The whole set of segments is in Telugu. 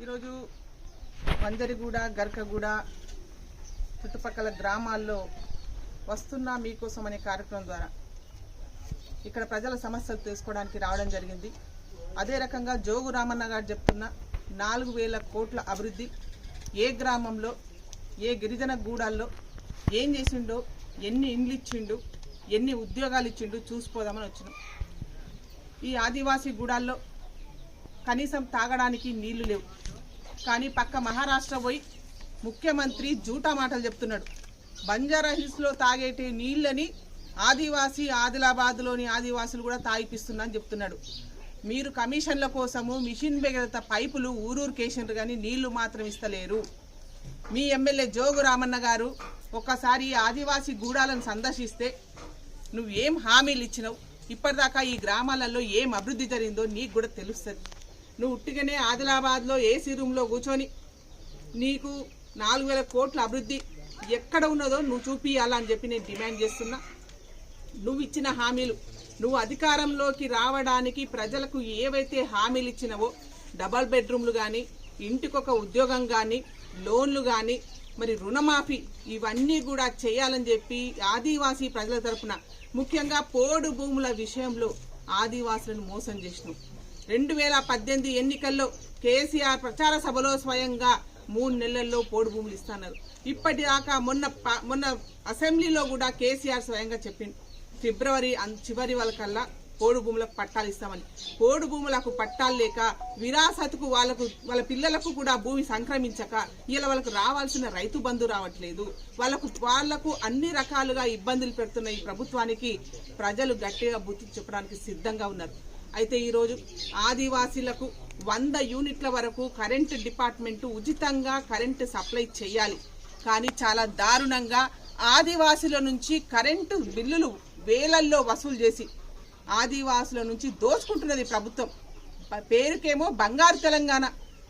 ఈరోజు వంజరిగూడ గర్కగూడ చుట్టుపక్కల గ్రామాల్లో వస్తున్నా మీకోసం అనే కార్యక్రమం ద్వారా ఇక్కడ ప్రజల సమస్యలు తెలుసుకోవడానికి రావడం జరిగింది. అదే రకంగా జోగు రామన్న గారు చెప్తున్న నాలుగు వేల కోట్ల అభివృద్ధి ఏ గ్రామంలో ఏ గిరిజన గూడాల్లో ఏం చేసిండో ఎన్ని ఇండ్లు ఇచ్చిండు ఎన్ని ఉద్యోగాలు ఇచ్చిండు చూసిపోదామని వచ్చినాం. ఈ ఆదివాసీ గూడాల్లో కనీసం తాగడానికి నీళ్ళు లేవు. కానీ పక్క మహారాష్ట్ర పోయి ముఖ్యమంత్రి జూటా మాటలు చెప్తున్నాడు. బంజారా హిల్స్లో తాగేటి నీళ్ళని ఆదివాసీ ఆదిలాబాద్లోని ఆదివాసులు కూడా తాగిపిస్తున్నా అని చెప్తున్నాడు. మీరు కమిషన్ల కోసము మిషన్ బెగత పైపులు ఊరూరు కేసినారు కానీ నీళ్ళు మాత్రం ఇస్తలేరు. మీ ఎమ్మెల్యే జోగు రామన్న గారు ఒక్కసారి ఈ ఆదివాసీ గూడాలను సందర్శిస్తే నువ్వేం హామీలు ఇచ్చినావు? ఇప్పటిదాకా ఈ గ్రామాలలో ఏం అభివృద్ధి జరిగిందో నీకు కూడా తెలుస్తుంది. నువ్వు ఉట్టిగానే ఆదిలాబాద్లో ఏసీ రూమ్లో కూర్చొని నీకు నాలుగు వేల కోట్ల అభివృద్ధి ఎక్కడ ఉన్నదో నువ్వు చూపియాలని చెప్పి నేను డిమాండ్ చేస్తున్నా. నువ్వు ఇచ్చిన హామీలు నువ్వు అధికారంలోకి రావడానికి ప్రజలకు ఏవైతే హామీలు ఇచ్చినవో డబల్ బెడ్రూమ్లు కానీ ఇంటికొక ఉద్యోగం కానీ లోన్లు కానీ మరి రుణమాఫీ ఇవన్నీ కూడా చేయాలని చెప్పి ఆదివాసీ ప్రజల తరపున ముఖ్యంగా పోడు భూముల విషయంలో ఆదివాసులను మోసం చేసినావు రెండు వేల పద్దెనిమిది ఎన్నికల్లో కేసీఆర్ ప్రచార సభలో స్వయంగా మూడు నెలల్లో పోడు భూములు ఇస్తున్నారు. ఇప్పటిదాకా మొన్న మొన్న అసెంబ్లీలో కూడా కేసీఆర్ స్వయంగా చెప్పింది ఫిబ్రవరి చివరి వరకల్లా పోడు భూములకు పట్టాలు ఇస్తామని. పోడు భూములకు పట్టాలు లేక విరాసత్కు వాళ్ళకు వాళ్ళ పిల్లలకు కూడా భూమి సంక్రమించక ఇలా వాళ్ళకు రావాల్సిన రైతు బంధు రావట్లేదు. వాళ్ళకు వాళ్ళకు అన్ని రకాలుగా ఇబ్బందులు పెడుతున్న ఈ ప్రభుత్వానికి ప్రజలు గట్టిగా బుద్ధి చెప్పడానికి సిద్ధంగా ఉన్నారు. అయితే ఈరోజు ఆదివాసీలకు వంద యూనిట్ల వరకు కరెంటు డిపార్ట్మెంట్ ఉచితంగా కరెంటు సప్లై చేయాలి. కానీ చాలా దారుణంగా ఆదివాసుల నుంచి కరెంటు బిల్లులు వేలల్లో వసూలు చేసి ఆదివాసుల నుంచి దోచుకుంటున్నది ప్రభుత్వం. పేరుకేమో బంగారు తెలంగాణ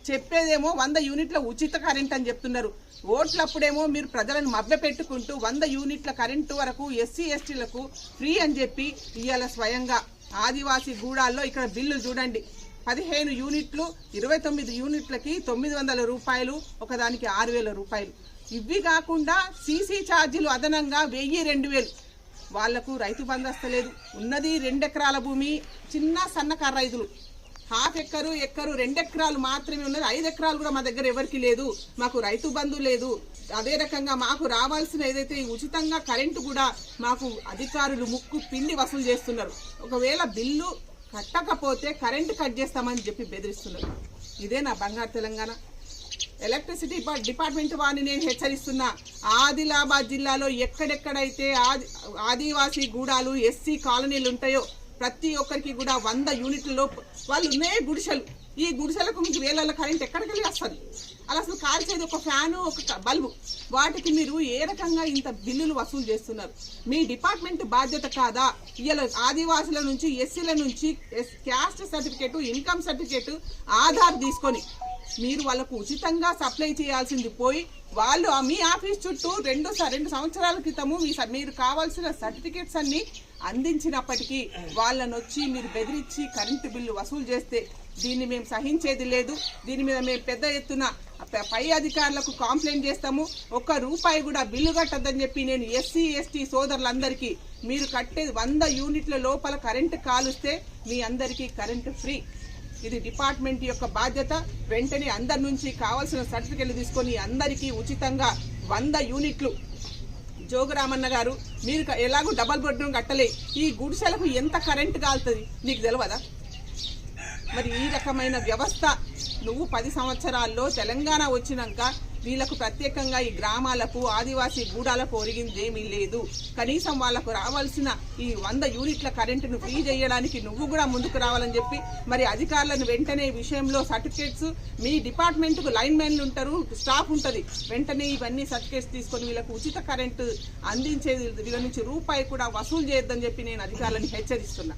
చెప్పేదేమో వంద యూనిట్ల ఉచిత కరెంట్ అని చెప్తున్నారు. ఓట్లప్పుడేమో మీరు ప్రజలను మభ్య పెట్టుకుంటూ వంద యూనిట్ల కరెంటు వరకు ఎస్సీ ఎస్టీలకు ఫ్రీ అని చెప్పి ఇవాళ స్వయంగా. ఆదివాసీ గూడాల్లో ఇక్కడ బిల్లు చూడండి. పదిహేను యూనిట్లు ఇరవై తొమ్మిది యూనిట్లకి తొమ్మిది వందల రూపాయలు ఒకదానికి ఆరు వేల రూపాయలు. ఇవి కాకుండా సీసీ ఛార్జీలు అదనంగా వెయ్యి రెండు వేలు. వాళ్ళకు రైతు బంధు ఉన్నది రెండెకరాల భూమి చిన్న సన్నకారు రైతులు. హాఫ్ ఎక్కరు ఎక్కరు రెండెకరాలు మాత్రమే ఉన్నది. ఐదు ఎకరాలు కూడా మా దగ్గర ఎవరికి లేదు. మాకు రైతు బంధు లేదు. అదే రకంగా మాకు రావాల్సిన ఏదైతే ఉచితంగా కరెంటు కూడా మాకు అధికారులు ముక్కు పిండి వసూలు చేస్తున్నారు. ఒకవేళ బిల్లు కట్టకపోతే కరెంటు కట్ చేస్తామని చెప్పి బెదిరిస్తున్నారు. ఇదే నా బంగారు తెలంగాణ. ఎలక్ట్రిసిటీ డిపార్ట్మెంట్ వారిని నేను హెచ్చరిస్తున్నా. ఆదిలాబాద్ జిల్లాలో ఎక్కడెక్కడైతే ఆది ఆదివాసీ గూడాలు ఎస్సీ కాలనీలు ఉంటాయో ప్రతి ఒక్కరికి కూడా వంద యూనిట్లలో వాళ్ళు ఉన్నాయి గుడిసెలు. ఈ గుడిసెలకు మీకు వేలల్లో కరెంట్ ఎక్కడికి వెళ్ళి వస్తుంది? అలా అసలు కాల్చేది ఒక ఫ్యాను ఒక బల్బు. వాటికి మీరు ఏ రకంగా ఇంత బిల్లులు వసూలు చేస్తున్నారు? మీ డిపార్ట్మెంట్ బాధ్యత కాదా? ఇలా ఆదివాసుల నుంచి ఎస్సీల నుంచి yes- caste certificate income certificate Aadhaar తీసుకొని. మీరు వాళ్ళకు ఉచితంగా సప్లై చేయాల్సింది పోయి వాళ్ళు ఆ మీ ఆఫీస్ చుట్టూ రెండు స- రెండు సంవత్సరాల క్రితము మీ మీరు కావాల్సిన సర్టిఫికేట్స్ అన్ని అందించినప్పటికీ వాళ్ళని వచ్చి మీరు బెదిరించి కరెంటు బిల్లు వసూలు చేస్తే దీన్ని మేము సహించేది లేదు. దీని మీద మేము పెద్ద ఎత్తున పై అధికారులకు కాంప్లైంట్ చేస్తాము. ఒక్క రూపాయి కూడా బిల్లు కట్టద్దని చెప్పి నేను ఎస్సీ ఎస్టీ సోదరులందరికీ మీరు కట్టేది వంద యూనిట్ల లోపల కరెంటు కాలుస్తే మీ అందరికీ కరెంటు ఫ్రీ. ఇది డిపార్ట్మెంట్ యొక్క బాధ్యత. వెంటనే అందరి నుంచి కావాల్సిన సర్టిఫికెట్లు తీసుకొని అందరికీ ఉచితంగా వంద యూనిట్లు. జోగురామన్న గారు మీరు ఎలాగో డబల్ బెడ్రూమ్ కట్టలే. ఈ గుడిసెలకు ఎంత కరెంట్ కాలుతుంది? నీకు తెలియదా మరి ఈ రకమైన వ్యవస్థ నువ్వు పది సంవత్సరాల్లో తెలంగాణ వచ్చినాక వీళ్ళకు ప్రత్యేకంగా ఈ గ్రామాలకు ఆదివాసీ గూడాలకు ఒరిగిందేమీ లేదు. కనీసం వాళ్ళకు రావాల్సిన ఈ వంద యూనిట్ల కరెంటును ఫ్రీ చేయడానికి నువ్వు కూడా ముందుకు రావాలని చెప్పి మరి అధికారులను వెంటనే ఈ విషయంలో సర్టిఫికేట్స్ మీ డిపార్ట్మెంట్కు లైన్ మెన్లు ఉంటారు స్టాఫ్ ఉంటుంది. వెంటనే ఇవన్నీ సర్టిఫికేట్స్ తీసుకొని వీళ్ళకు ఉచిత కరెంటు అందించేది వీళ్ళ నుంచి రూపాయి కూడా వసూలు చేయొద్దని చెప్పి నేను అధికారులను హెచ్చరిస్తున్నా.